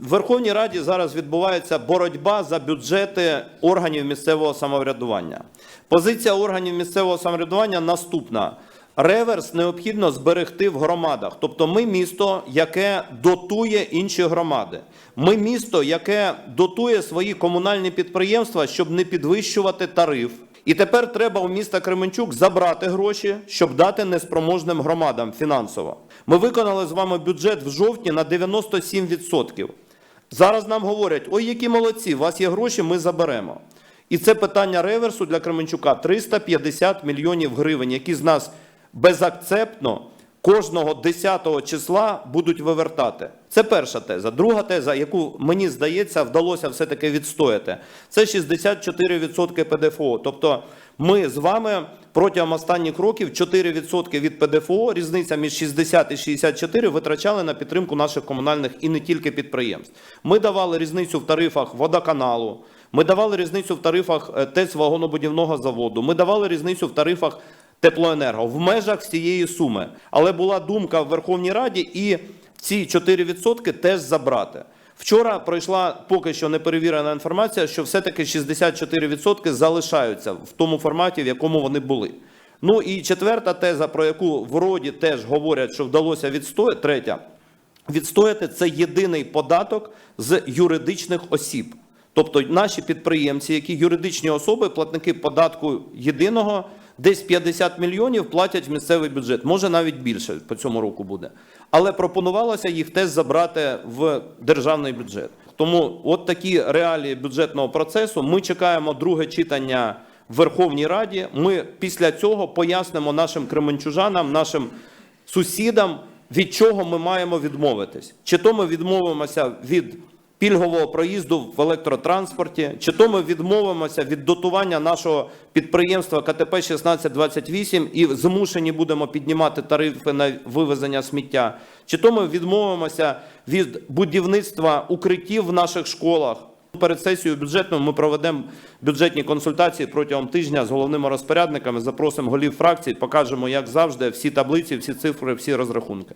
В Верховній Раді зараз відбувається боротьба за бюджети органів місцевого самоврядування. Позиція органів місцевого самоврядування наступна. Реверс необхідно зберегти в громадах. Тобто ми місто, яке дотує інші громади. Ми місто, яке дотує свої комунальні підприємства, щоб не підвищувати тариф. І тепер треба у міста Кременчук забрати гроші, щоб дати неспроможним громадам фінансово. Ми виконали з вами бюджет в жовтні на 97%. Зараз нам говорять: ой, які молодці, у вас є гроші, ми заберемо. І це питання реверсу для Кременчука 350 мільйонів гривень, які з нас безакцептно кожного 10 числа будуть вивертати. Це перша теза. Друга теза, яку мені здається, вдалося все-таки відстояти, це 64% ПДФО. Тобто ми з вами протягом останніх років 4% від ПДФО, різниця між 60 і 64, витрачали на підтримку наших комунальних і не тільки підприємств. Ми давали різницю в тарифах водоканалу, ми давали різницю в тарифах е, ТЕЦ вагонобудівного заводу, ми давали різницю в тарифах теплоенерго в межах цієї суми. Але була думка в Верховній Раді і ці 4% теж забрати. Вчора пройшла поки що неперевірена інформація, що все-таки 64% залишаються в тому форматі, в якому вони були. Ну і четверта теза, про яку вроді теж говорять, що вдалося відстояти, третя, відстояти це єдиний податок з юридичних осіб. Тобто наші підприємці, які юридичні особи, платники податку єдиного, десь 50 мільйонів платять в місцевий бюджет. Може навіть більше по цьому року буде. Але пропонувалося їх теж забрати в державний бюджет. Тому от такі реалії бюджетного процесу. Ми чекаємо друге читання в Верховній Раді. Ми після цього пояснимо нашим кременчужанам, нашим сусідам, від чого ми маємо відмовитись. Чи то ми відмовимося від пільгового проїзду в електротранспорті, чи то ми відмовимося від дотування нашого підприємства КТП 1628 і змушені будемо піднімати тарифи на вивезення сміття, чи то ми відмовимося від будівництва укриттів в наших школах. Перед сесією бюджетною ми проведемо бюджетні консультації протягом тижня з головними розпорядниками. Запросимо голів фракцій, покажемо, як завжди, всі таблиці, всі цифри, всі розрахунки.